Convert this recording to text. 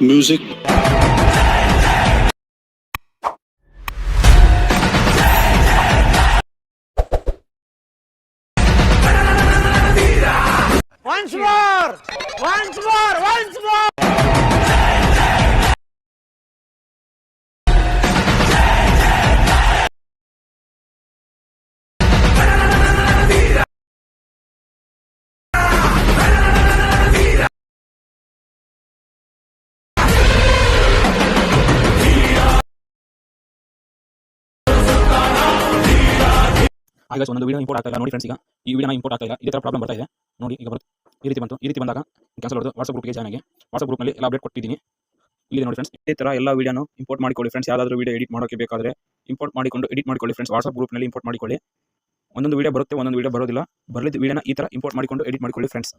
music. Once more! Once more! Once more! ಈಗ ಒಂದು video import ಆಗ್ತಾ ಇಲ್ಲ. ನೋಡಿ ಫ್ರೆಂಡ್ಸ್ ಈಗ ಈ ವಿಡಿಯೋನ ಇಂಪೋರ್ಟ್ ಆಗ್ತಾ ಇಲ್ಲ. ಇದೇ ಥರ ಪ್ರಾಬ್ಲಮ್ ಬರ್ತಾ ಇದೆ. ನೋಡಿ, ಈಗ ಬರುತ್ತೆ. ಈ ರೀತಿ ಬಂತು. ಈ ರೀತಿ ಬಂದಾಗ ಕ್ಯಾನ್ಸಲ್ ಹೊಡೆದು ವಾಟ್ಸಪ್ ಗ್ರೂಪ್ಗೆ ಜಾಯ್ನ್ ಆಗಿ. ವಾಟ್ಸಪ್ ಗ್ರೂಪ್ನಲ್ಲಿ ಎಲ್ಲ ಅಪ್ಡೇಟ್ ಕೊಟ್ಟಿದ್ದೀನಿ. ಇಲ್ಲಿ ನೋಡಿ ಫ್ರೆಂಡ್ಸ್ ಇದೇ ಥರ ಎಲ್ಲ ವೀಡಿಯೋನು ಇಂಪೋರ್ಟ್ ಮಾಡಿಕೊಳ್ಳಿ ಫ್ರೆಂಡ್ಸ್ ಯಾವುದಾದ್ರು ವಿಡಿಯೋ ಎಡಿಟ್ ಮಾಡೋಕೆ ಬೇಕಾದರೆ ಇಂಪೋರ್ಟ್ ಮಾಡಿಕೊಂಡು ಎಡಿಟ್ ಮಾಡಿಕೊಳ್ಳಿ ಫ್ರೆಂಡ್ಸ್ ವಾಟ್ಸಪ್ ಗ್ರೂಪ್ನಲ್ಲಿ ಇಂಪೋರ್ಟ್ ಮಾಡಿಕೊಳ್ಳಿ. ಒಂದೊಂದು ವಿಡಿಯೋ ಬರುತ್ತೆ, ಒಂದೊಂದು ವಿಡಿಯೋ ಬರೋದಿಲ್ಲ. ಬರಲಿದ್ದು ವಿಡಿಯೋನ ಈ ಥರ ಇಂಪೋರ್ಟ್ ಮಾಡಿಕೊಂಡು ಎಡಿಟ್ ಮಾಡಿಕೊಳ್ಳಿ ಫ್ರೆಂಡ್ಸ್